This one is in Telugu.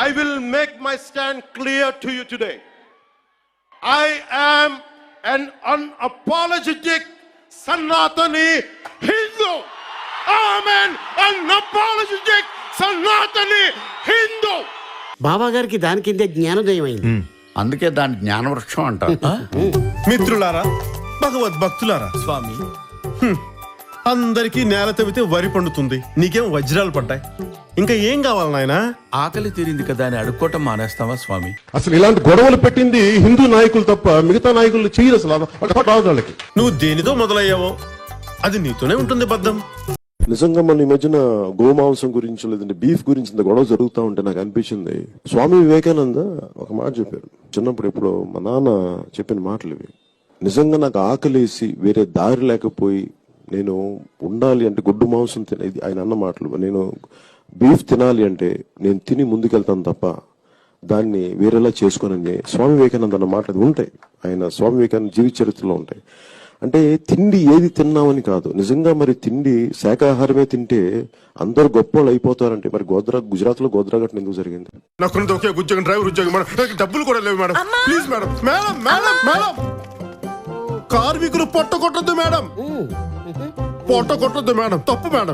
I will make my stand clear to you today. I am an unapologetic Sanatani Hindu. I am an unapologetic Sanatani Hindu. బాబా గారికి దాని కిందే జ్ఞానోదయం అయింది అందుకే దాని జ్ఞానవృక్షం అంటారు మిత్రులారా భగవద్భక్తులారా స్వామి అందరికీ నేల తవ్వితే వరి పండుతుంది. నీకేం వజ్రాలు పడ్డాయి? ఇంకా ఏం కావాలి నాయనా? ఆకలి తీరింది కదా అని అడుక్కోవటం మానేస్తావా స్వామి? అసలు ఇలాంటి గొడవలు పెట్టింది హిందూ నాయకులు తప్ప మిగతా నాయకులు చేయరు అసలు వాళ్ళ రాదు వాళ్ళకి. నువ్వు దేనితో మొదలయ్యావో? అది నీతోనే ఉంటుంది బద్దం నిజంగా మన ఈ మధ్యన గోమాంసం గురించి లేదంటే బీఫ్ గురించి ఇంత గొడవ జరుగుతూ ఉంటే నాకు అనిపించింది. స్వామి వివేకానంద ఒక మాట చెప్పారు. చిన్నప్పుడు ఎప్పుడో మా నాన్న చెప్పిన మాటలు ఇవి. నిజంగా నాకు ఆకలేసి వేరే దారి లేకపోయి నేను ఉండాలి అంటే గుడ్డు మాంసం తిన ఇది ఆయన అన్న మాటలు. నేను బీఫ్ తినాలి అంటే నేను తిని ముందుకెళ్తాను తప్ప దాన్ని వేరేలా చేసుకోనని స్వామి వివేకానంద అన్న మాటలు ఉంటాయి. ఆయన స్వామి వివేకానంద జీవిత చరిత్రలో ఉంటాయి. అంటే తిండి ఏది తిన్నామని కాదు. నిజంగా మరి తిండి శాకాహారమే తింటే అందరు గొప్పవాళ్ళు అయిపోతారంటే మరి గోద్రా గుజరాత్లో గోద్రా ఘటన ఎందుకు జరిగింది? నాకు ఉద్యోగం డ్రైవర్ ఉద్యోగం డబ్బులు కూడా లేవు madam. Please madam. Madam madam madam. కార్మికులు పొట్ట కొట్టద్దు మేడం. పొట్ట కొట్టద్దు మేడం. తప్పు మేడం.